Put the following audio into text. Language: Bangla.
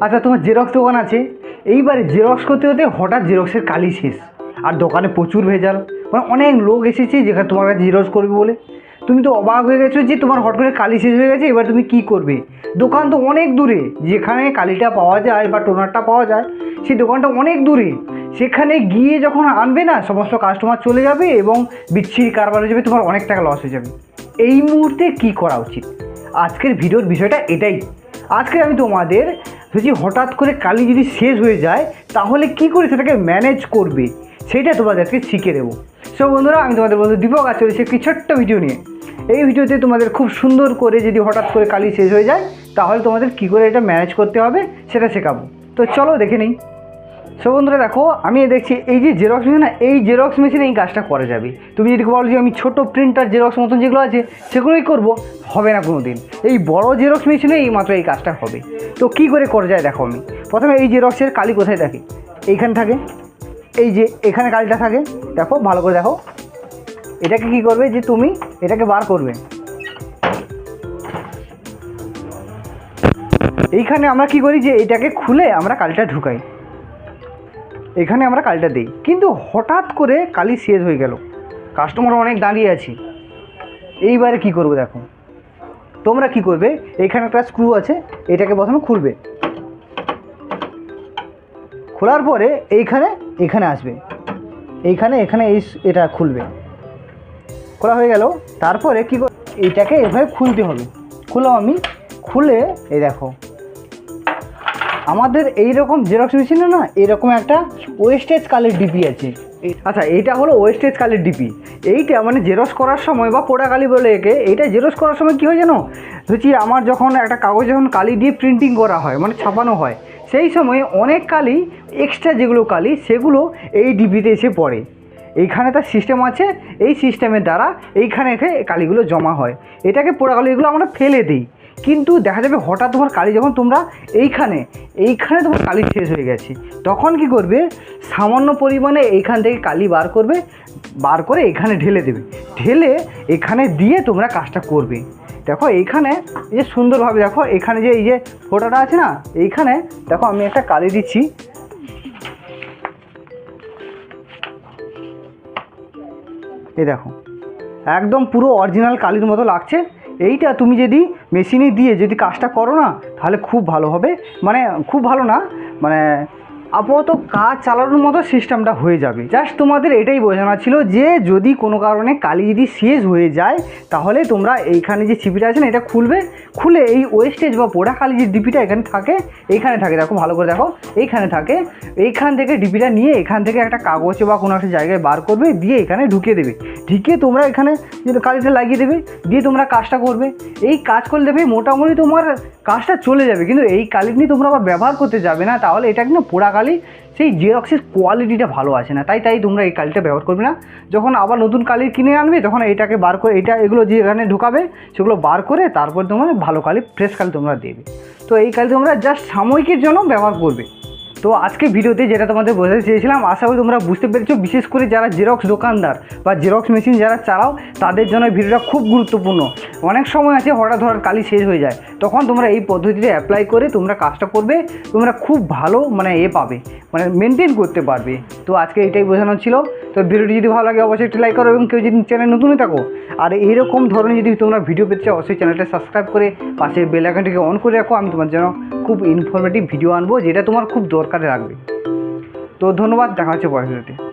আচ্ছা তোমার জেরক্স দোকান আছে? এইবারে জেরক্স করতে হতে হঠাৎ জেরক্সের কালি শেষ। আর দোকানে প্রচুর ভেজাল। মানে অনেক লোক এসেছে যেখানে তোমার কাছে জেরক্স করবে বলে। তুমি তো অবাক হয়ে গেছো যে তোমার হট করে কালি শেষ হয়ে গেছে, এবার তুমি কি করবে? দোকান তো অনেক দূরে। যেখানে কালিটা পাওয়া যায় বা টোনারটা পাওয়া যায় সেই দোকানটা অনেক দূরে। সেখানে গিয়ে যখন আনবে না, সমস্ত কাস্টমার চলে যাবে এবং বিচ্ছিরি কারবার হয়ে যাবে, তোমার অনেক টাকা লস হয়ে যাবে। এই মুহূর্তে কি করা উচিত? আজকের ভিডিওর বিষয়টা এটাই। আজকে আমি তোমাদের যদি হঠাৎ করে কালি যদি শেষ হয়ে যায়, তাহলে কি করে সেটাকে ম্যানেজ করবে? সেটা তোমাদের আজকে শিখে দেবো। সো বন্ধুরা, আমি তোমাদের বন্ধু দীপক আছে চলেছি একটি ছোট্ট ভিডিও নিয়ে। এই ভিডিওতে তোমাদের খুব সুন্দর করে যদি হঠাৎ করে কালি শেষ হয়ে যায়, তাহলে তোমাদের কি করে এটা ম্যানেজ করতে হবে, সেটা শেখাবো। তো চলো দেখে নিই। সো বন্ধুরা দেখো, আমি দেখছি, এই যে জেরক্স মেশিন না, এই জেরক্স মেশিনে এই কাজটা করা যাবে। তুমি যদি বলো যে আমি ছোটো প্রিন্টার জেরক্স মতন যেগুলো আছে, সেগুলোই করব, হবে না কোনো দিন এই বড় জেরক্স মেশিনে এই মাত্র এই কাজটা হবে। তো কী করে করা যায় দেখো আমি। প্রথমে এই জেরক্সের কালি কোথায় থাকে? এইখানে থাকে। এই যে এখানে কালিটা থাকে। দেখো, ভালো করে দেখো। এটাকে কি করবে যে তুমি এটাকে বার করবে। এইখানে আমরা কি করি যে এটাকে খুলে আমরা কালিটা ঢুকাই। এখানে আমরা কালটা দিই। কিন্তু হঠাৎ করে কালি শেষ হয়ে গেল। কাস্টমার অনেক দাঁড়িয়ে আছে। এইবারে কি করব দেখো? তোমরা কি করবে? এখানে একটা স্ক্রু আছে, এটাকে প্রথমে খুলবে। খোলার পরে এইখানে, এখানে আসবে। এইখানে, এখানে এই এটা খুলবে। খোলা হয়ে গেল। তারপরে কি এইটাকে এভাবে খুলতে হবে। খুলো আমি। খুলে, এই দেখো। আমাদের এই রকম জেরক্স মেশিনে না এরকম একটা ওয়েস্টেজ কালের ডিপি আছে। আচ্ছা এইটা হলো ওয়েস্টেজ কালের ডিপি এইটা মানে জেরক্স করার সময় বা পোড়া কালি বলে একে, এইটা জেরক্স করার সময় কী হয় জানো? হচ্ছে আমার যখন একটা কাগজ যখন কালি দিয়ে প্রিন্টিং করা হয় মানে ছাপানো হয়, সেই সময় অনেক কালি এক্সট্রা যেগুলো কালি, সেগুলো এই ডিপিতে এসে পড়ে। এইখানে তার সিস্টেম আছে, এই সিস্টেমের দ্বারা এইখানে এসে কালিগুলো জমা হয়। এটাকে পোড়া কালিগুলো আমরা ফেলে দিই। কিন্তু দেখা যাবে হঠাৎ তোমার কালি যখন তোমরা এইখানে এইখানে তোমার কালি শেষ হয়ে গেছে, তখন কি করবে? সামান্য পরিমাণে এইখান থেকে কালি বার করবে, বার করে এখানে ঢেলে দেবে। ঢেলে এখানে দিয়ে তোমরা কাজটা করবে। দেখো এইখানে, এই যে সুন্দরভাবে দেখো, এখানে যে এই যে ফোটাটা আছে না, এইখানে দেখো আমি একটা কালি দিচ্ছি। এই দেখো, একদম পুরো অরিজিনাল কালির মতো লাগছে। এইটা তুমি যদি মেশিনে দিয়ে যদি কাজটা করো না, তাহলে খুব ভালো হবে। মানে খুব ভালো না? মানে আপাতত কাজ চালানোর মতো সিস্টেমটা হয়ে যাবে। জাস্ট তোমাদের এটাই বোঝানো ছিল যে, যদি কোনো কারণে কালি যদি শেষ হয়ে যায়, তাহলে তোমরা এইখানে যে ছিপিটা আছে না, এটা খুলবে। খুলে এই ওয়েস্টেজ বা পোড়া কালি যে ডিপিটা এখানে থাকে, এইখানে থাকে। দেখো, ভালো করে দেখো, এইখানে থাকে। এইখান থেকে ডিপিটা নিয়ে এখান থেকে একটা কাগজে বা কোনো একটা জায়গায় বার করবে, দিয়ে এখানে ঢুকিয়ে দেবে। ঢুকিয়ে তোমরা এখানে কালিটা লাগিয়ে দেবে, দিয়ে তোমরা কাজটা করবে। এই কাজ করলে দেবে মোটামুটি তোমার কাজটা চলে যাবে, কিন্তু এই কালি নিয়ে তোমরা আবার ব্যবহার করতে যাবে না, তাহলে এটা কিন্তু পোড়া কালি সেই জেরক্সের কোয়ালিটিটা ভালো আছে না। তাই তাই তোমরা এই কালিটা ব্যবহার করবে না। যখন আবার নতুন কালি কিনে আনবে, তখন এটাকে বার করে, এটা এগুলো যে এখানে ঢুকাবে, সেগুলো বার করে তারপর তোমার ভালো কালি ফ্রেশ কালি তোমরা দেবে। তো এই কালি তোমরা জাস্ট সাময়িকের জন্য ব্যবহার করবে। তো আজকে ভিডিওতে যেটা তোমাদের বোঝাতে চেয়েছিলাম, আশা করি তোমরা বুঝতে পেরেছ, বিশেষ করে যারা জেরক্স দোকানদার বা জেরক্স মেশিন যারা চালাও, তাদের জন্য ভিডিওটা খুব গুরুত্বপূর্ণ। অনেক সময় আছে, হঠাৎ হঠাৎ কালি শেষ হয়ে যায়। তখন তোমরা এই পদ্ধতিটা অ্যাপ্লাই করে তোমরা কাজটা করবে, তোমরা খুব ভালো মানে এ পাবে মানে মেনটেন করতে পারবে। তো আজকে এটাই বোঝানো ছিল। তো ভিডিওটি যদি ভালো লাগে, অবশ্যই একটি লাইক করো এবং কেউ যদি চ্যানেল নতুন হয়ে থাকো, আর এইরকম ধরনের যদি তোমরা ভিডিও পেতে চাও, অবশ্যই চ্যানেলটা সাবস্ক্রাইব করে পাশে বেল আইকনটিকে অন করে রাখো। আমি তোমার জন্য খুব ইনফরমেটিভ ভিডিও আনব, যেটা তোমার খুব দরকারে লাগবে। তো ধন্যবাদ, দেখা হচ্ছে পরের ভিডিওতে।